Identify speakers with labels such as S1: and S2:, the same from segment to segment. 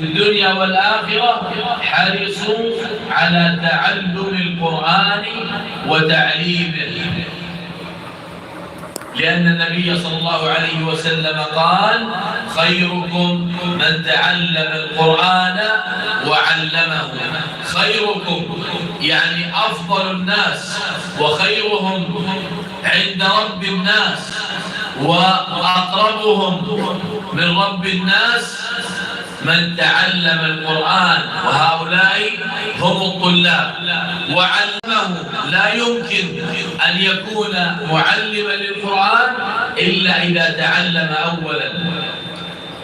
S1: الدنيا والآخرة حرصوا على تعلم القرآن وتعليمه. لأن النبي صلى الله عليه وسلم قال خيركم من تعلم القرآن وعلمه. خيركم يعني أفضل الناس وخيرهم عند رب الناس وأقربهم من رب الناس من تعلم القرآن وهؤلاء هم الطلاب. وعلمه لا يمكن أن يكون معلما للقرآن إلا إذا تعلم أولا.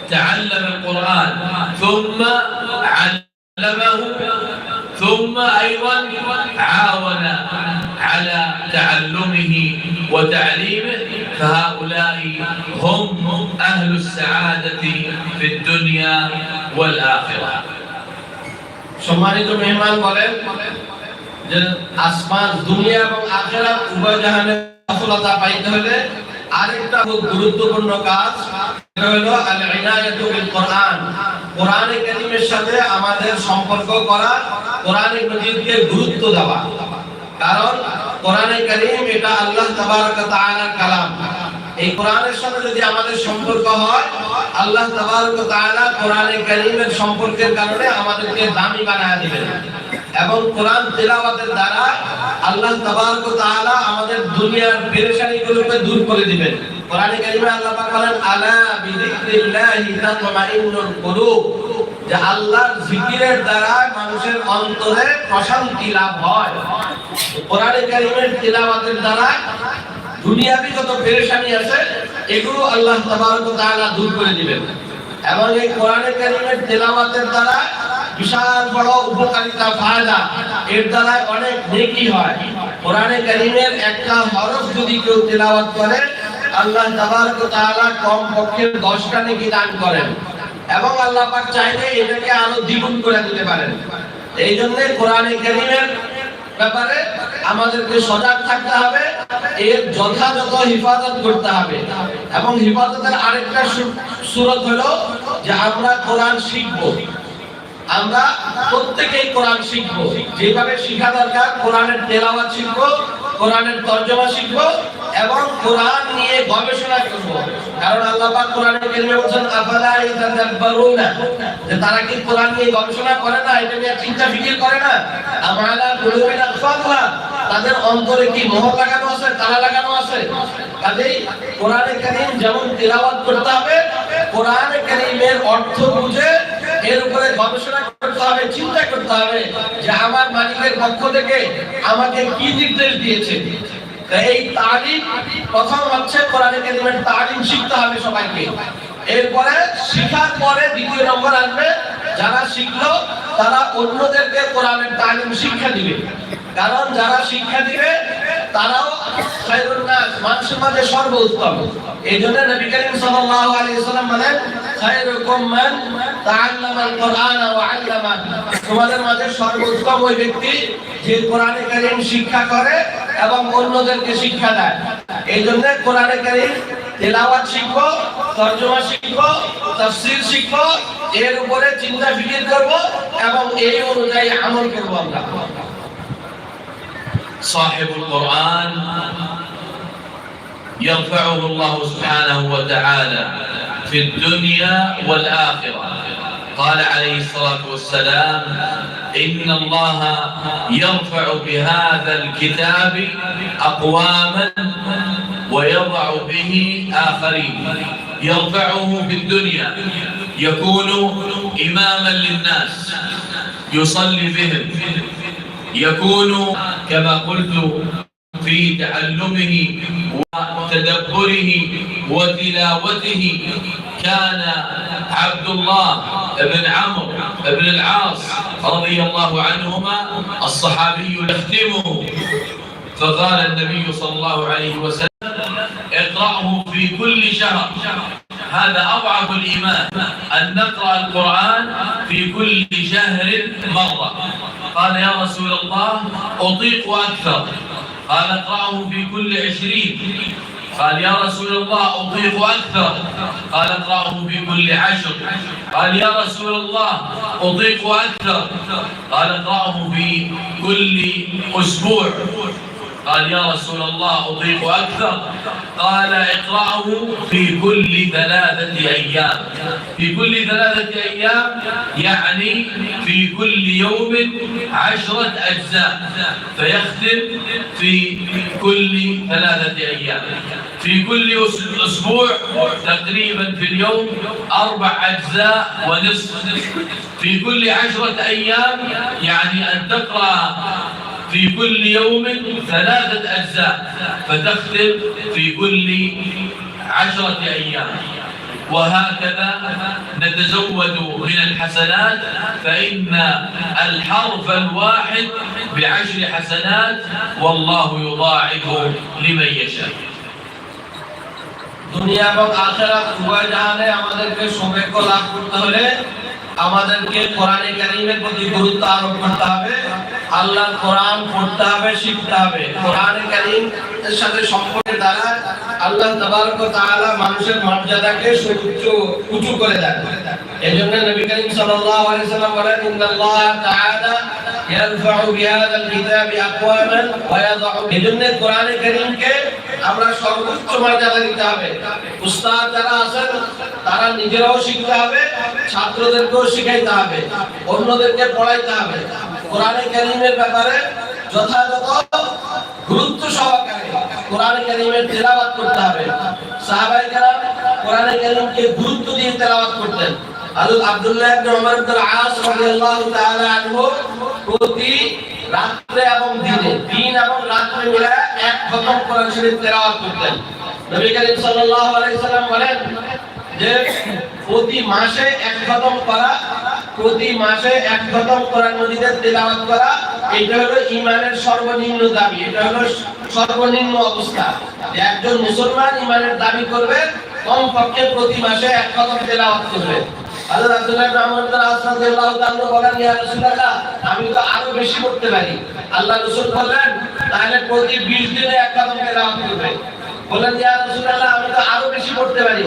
S1: تعلم القرآن ثم علمه ثم أيضا عاون على تعلمه وتعليمه. فهؤلاء هم أهل السعادة في الدنيا والآخرة
S2: সম্মানিত মেহমান বলেন যে আসমান দুনিয়া এবং আখেরাত উভয় জাহানে সফলতা পাইতে হলে আরেকটা খুব গুরুত্বপূর্ণ কাজ সেটা হলো আল ইনায়াতু বিল কোরআন কোরআনে কারীমের সাথে আমাদের সম্পর্ক করা কোরআনে মজিদকে গুরুত্ব দেওয়া কারণ কোরআনে কারীম এটা আল্লাহ তাবারক তাআলার কালাম। এই কোরআনের সাথে যদি আমাদের সম্পর্ক হয়, আল্লাহ তাবারক তাআলা কোরআনে কারীমের সম্পর্কের কারণে আমাদেরকে দামি বানায় দিবেন। এবং কোরআন তেলাওয়াতের দ্বারা আল্লাহ তাবারক তাআলা আমাদের দুনিয়ার পেরেশানিগুলোকে দূর করে দিবেন। কোরআনে কারীমে আল্লাহ পাক বলেন, আলা বিযিকরিল্লাহি তাতমাইন্নুল কুলুব। যে আল্লাহর জিকিরের দ্বারা মানুষের অন্তরে প্রশান্তি লাভ হয়। কোরআনে কারীমের তেলাওয়াতের দ্বারা দুনিয়াবি যত পেরেশানি আছে, এগুলো আল্লাহ তাবারক তাআলা দূর করে দিবেন। এবং এই কোরআনে কারীমের তেলাওয়াতের দ্বারা বিশাল বড় উপকারিতা ফায়দা, এর দ্বারা অনেক নেকি হয়। কোরআনে কারীমের একটা হরফ যদি কেউ তেলাওয়াত করে, আল্লাহ তাবারক তাআলা কম পক্ষে 10টা নেকি দান করেন। এবং আল্লাহ পাক চাইলে এটাকে আরও দ্বিগুণ করে দিতে পারেন। এই জন্য কোরআনে কারীমের ব্যাপারে আমাদেরকে সজাগ থাকতে হবে, এর যথাযথ হিফাজত করতে হবে। এবং হিফাজতের আরেকটা সুরত হলো যে আমরা কোরআন শিখব। আমরা প্রত্যেকেই কোরআন শিখব। যেভাবে শিখা দরকার, কোরআনের তেলাওয়াত শিখব, কোরআনের তর্জমা শিখব এবং কোরআন নিয়ে গবেষণা করব। কারণ আল্লাহ পাক কোরআনে কারিমে বলেন আফালা ইয়াতাদাব্বারুনা যে তারা কি কোরআন নিয়ে গবেষণা করে না? এটা নিয়ে চিন্তা ফিকির করে না? আমালা কুলুবিন আকফাতহা তাদের অন্তরে কি মোহর লাগানো আছে, তালা লাগানো আছে? কাজেই কোরআনে কারীম যেমন তেলাওয়াত করতে হবে, কোরআনে কারীমের অর্থ বুঝে এর উপরে গবেষণা করতে হবে, চিন্তা করতে হবে যে আমার মালিকের পক্ষ থেকে আমাকে কি নির্দেশ দিয়েছে। এই তালিম প্রথম হচ্ছে কোরআনে তালিম শিখতে হবে সবাইকে। এরপরে শিখার পরে দ্বিতীয় নম্বর আসবে, যারা শিখলো তারা অন্যদেরকে কোরআনের তালিম শিক্ষা দিবে। কারণ যারা শিক্ষা দিবে, তারাও মানুষের মাঝে সর্বোত্তম এই জন্য নবী করিম সাল্লাল্লাহু আলাইহি ওয়াসাল্লাম বলেন খায়রুকুম মান তাআল্লামাল কোরআন ওয়া আল্লামা তোমাদের মাঝে সর্বোত্তম ওই ব্যক্তি যে কোরআনে কারীম শিক্ষা করে এবং অন্যদেরকে শিক্ষা দেয় এই জন্য কোরআনে কারীম তেলাওয়াত শিখবো তর্জমা শিখবো তাফসীর শিখবো এর উপরে চিন্তা ফিকির করব এবং এই অনুযায়ী আমল করব আমরা
S1: صاحب القرآن يرفعه الله سبحانه وتعالى في الدنيا والآخرة. قال عليه الصلاة والسلام إن الله يرفع بهذا الكتاب أقواما ويضع به آخرين. يرفعه في الدنيا يكون إماما للناس يصلي بهم يكون كما قلت في تعلمه وتدبره وتلاوته كان عبد الله بن عمرو بن العاص رضي الله عنهما الصحابي يختمه فقال النبي صلى الله عليه وسلم اقرأه في كل شهر. هذا أضعف الإيمان أن نقرأ القرآن في كل شهر مرة. قال يا رسول الله أطيق أكثر. قال اقرأه في كل عشرين. قال يا رسول الله أطيق أكثر. قال اقرأه في كل عشر. قال يا رسول الله أطيق أكثر. قال اقرأه في كل أسبوع. قال يا رسول الله أطيق أكثر. قال اقرأه في كل ثلاثة أيام. في كل ثلاثة أيام يعني في كل يوم عشرة أجزاء. فيختم في كل ثلاثة أيام. في كل أس- أسبوع تقريبا في اليوم أربع أجزاء ونصف. في كل عشرة أيام يعني أن تقرأ في كل يوم ثلاثة أجزاء فتختم في كل عشرة أيام وهكذا نتزود من الحسنات فإن الحرف الواحد بعشر حسنات والله يضاعف لمن يشاء
S2: দুনিয়া এবং আখেরাত উভয় জাহানে আমাদেরকে সৌভাগ্য লাভ করতে হলে আমাদেরকে কোরআনে কারিমের প্রতি গুরুত্ব আরোপ করতে হবে আল্লাহ কোরআন পড়তে হবে, শিখতে হবে। কোরআনে কারিম এর সাথে সম্পর্কের দ্বারা আল্লাহ তাবারক তাআলা মানুষের মর্যাদাকে সুউচ্চ, উঁচু করে দেন। এজন্য নবী করিম সাল্লাল্লাহু আলাইহি সাল্লাম বলেন, ইন্নাল্লাহ তাআলা বিহাদাল কিতাবি আকওয়ামান ওয়া ইয়াদাউ এজন্য কোরআনে কারিমকে আমরা সর্বোচ্চ মর্যাদা দিতে হবে। উস্তাদ যারা আছেন, তারা নিজেরাও শিখতে হবে, ছাত্রদেরকেও শিখাইতে হবে, অন্যদেরকে পড়াইতে হবে। কোরআনে কারিমের ব্যাপারে যথাযথ গুরুত্ব সহকারে কোরআনে কারিমের তেলাওয়াত করতে হবে। সাহাবায়ে কেরাম কোরআনে কারিমকে গুরুত্ব দিয়ে তেলাওয়াত করতেন। হযরত আব্দুল্লাহ ইবনে ইবনে আস রাদিয়াল্লাহু তাআলা আনহু প্রতি এবং দিনে, দিন এবং এক খতম তেলাওয়াত করতেন। নবী করিম সাল্লাল্লাহু আলাইহি সাল্লাম বলেন যে প্রতি মাসে এক খতম করা, প্রতি মাসে এক খতম তেলাওয়াত করা, এটা হলো ঈমানের সর্বনিম্ন দাবি, এটা হলো সর্বনিম্ন অবস্থা। একজন মুসলমান ইমানের দাবি করবে, কমপক্ষে প্রতি মাসে এক খতম তেলাওয়াত করবে। আমি তো আরও বেশি করতে পারি। আল্লাহ রাসূল বললেন, তাহলে প্রতি 20 দিনে এক কদম তেলাওয়াত করবে। বলেন ইয়া রাসূলুল্লাহ, আমি তো আরও বেশি করতে পারি।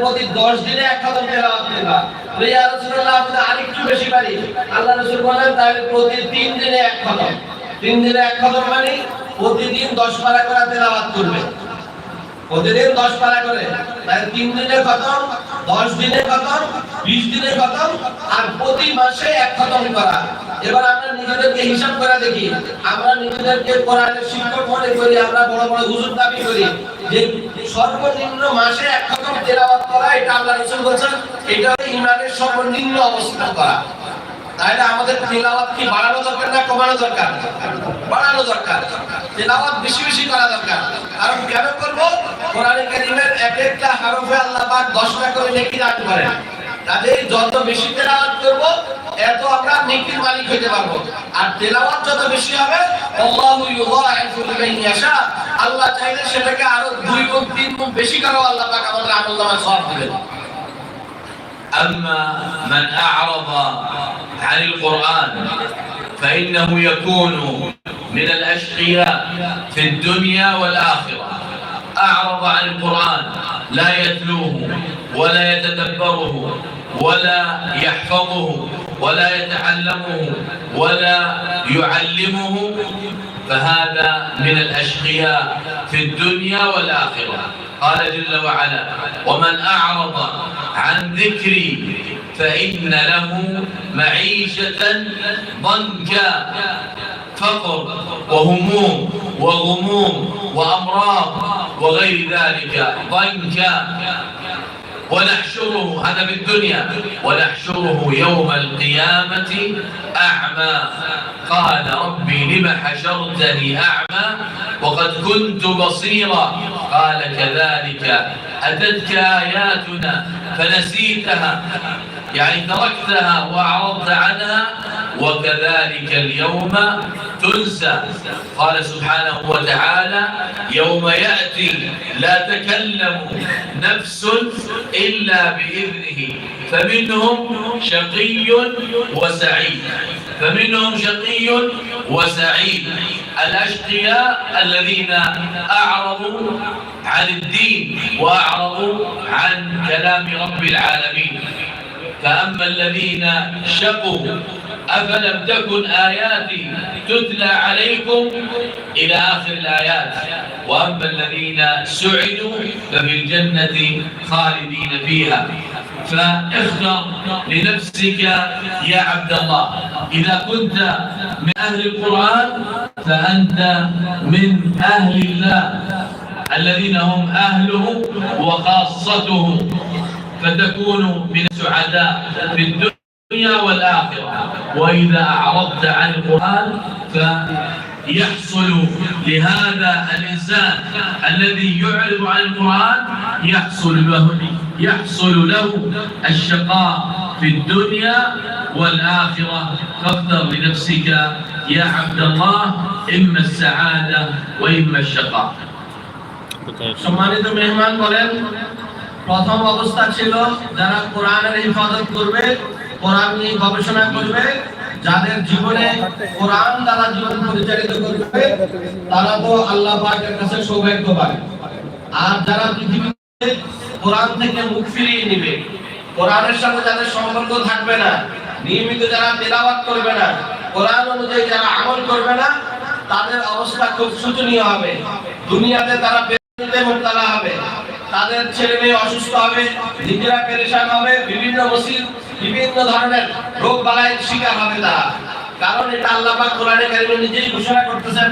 S2: প্রতি 10 দিনে এক কদম তেলাওয়াত করবা। বলে, ইয়া রাসূলুল্লাহ, আমি তো আরেকটু বেশি পারি। আল্লাহ রাসূল বলেন, তাহলে প্রতি 3 দিনে এক কদম। 3 দিনে এক কদম মানে প্রতিদিন 10 পারা করে তেলাওয়াত করবে। প্রতিদিন দশ পারা করে। তাই তিন দিনের খতম দশ দিনের খতম বিশ দিনের খতম আর প্রতি মাসে এক খতম করা। এবার আমরা নিজেদেরকে হিসাব করে দেখি। আমরা নিজেদেরকে কোরআনের শিক্ষক মনে করি, আমরা বড় বড় হুজুর দাবি করি যে সর্বনিম্ন মাসে এক খতম করা, এটা আল্লাহ রাসূল বলেছেন, এটা ইমানের সর্বনিম্ন অবস্থান করা। তাহলে আমাদের তেলাওয়াত কি বাড়ানো দরকার না কমানো দরকার? বাড়ানো দরকার। তেলাওয়াত বেশি বেশি করা দরকার কারণ কেন করব কোরআনে কারীমের এক একটা হরফে আল্লাহ পাক 10 টা করে নেকি দান করেন কাজেই যত বেশি তেলাওয়াত করব এত আমরা নেকির মালিক হতে পারবো আর তেলাওয়াত যত বেশি হবে আল্লাহু ইউযাইফু লিমান ইয়াশা আল্লাহ চাইলে সেটাকে আরো দুই গুণ তিন গুণ বেশি করেও আল্লাহ পাক আমাদের আমলনামায় সওয়াব দিবেন
S1: أما من أعرض عن القرآن فإنه يكون من الأشقياء في الدنيا والآخرة. أعرض عن القرآن لا يتلوه ولا يتدبره ولا يحفظه ولا يتعلمه ولا يعلمه. فهذا من الأشقياء في الدنيا والآخرة. قال جل وعلا ومن أعرض عن ذكري فإن له معيشة ضنكا. فقر وهموم وغموم وأمراض وغير ذلك. ضنكا ونحشره هذا في الدنيا. ونحشره يوم القيامة أعمى. قال ربي لم حشرتني أعمى وقد كنت بصيرا. قال كذلك. أتتك آياتنا فنسيتها يعني تركتها وأعرضت عنها. وكذلك اليوم تنسى. قال سبحانه وتعالى يوم يأتي لا تكلم نفس إلا بإذنه. فمنهم شقي وسعيد. فمنهم شقي وسعيد. الأشقياء الذين أعرضوا عن الدين وأعرضوا عن كلام رب العالمين. فأما الذين شقوا أفلم تكن آياتي تتلى عليكم إلى آخر الآيات. وأما الذين سعدوا ففي الجنة خالدين فيها. فاختر لنفسك يا عبد الله. إذا كنت من أهل القرآن فأنت من أهل الله. الذين هم أهله وخاصته فتكون من السعداء في الدنيا. والآخرة وإذا أعرضت عن القرآن فيحصل لهذا الإنسان الذي يعرض عن القرآن يحصل له يحصل له الشقاء في الدنيا والآخرة فاختر لنفسك يا عبد الله إما السعادة وإما الشقاء
S2: সম্মানিত মেহমান বলেন প্রথম অবস্থা ছিল যারা কোরআনের হিফাজত করবে কোরআন নিয়ে গবেষণা করবে, যাদের জীবনে কোরআন দ্বারা জীবন পরিচালিত করবে, তারা তো আল্লাহ পাকের কাছে সৌভাগ্যবান আর যারা পৃথিবীতে কোরআন থেকে মুখ ফিরিয়ে নিবে, কোরআনের সাথে যাদের সম্পর্ক থাকবে না, নিয়মিত যারা তেলাওয়াত করবে না, কোরআন অনুযায়ী যারা আমল করবে না, তাদের অবস্থা খুব শোচনীয় হবে। দুনিয়াতে তারা বেদনাতে মুক্তালা হবে। তাদের ছেলে মেয়ে অসুস্থ হবে, নিজেরা পেরেশান হবে, বিভিন্ন মসজিদ বিভিন্ন ধরনের রোগ বালায় শিকার হবে তারা। কারণ এটা আল্লাহ কোরআনে কারিমে নিজেই ঘোষণা করতেছেন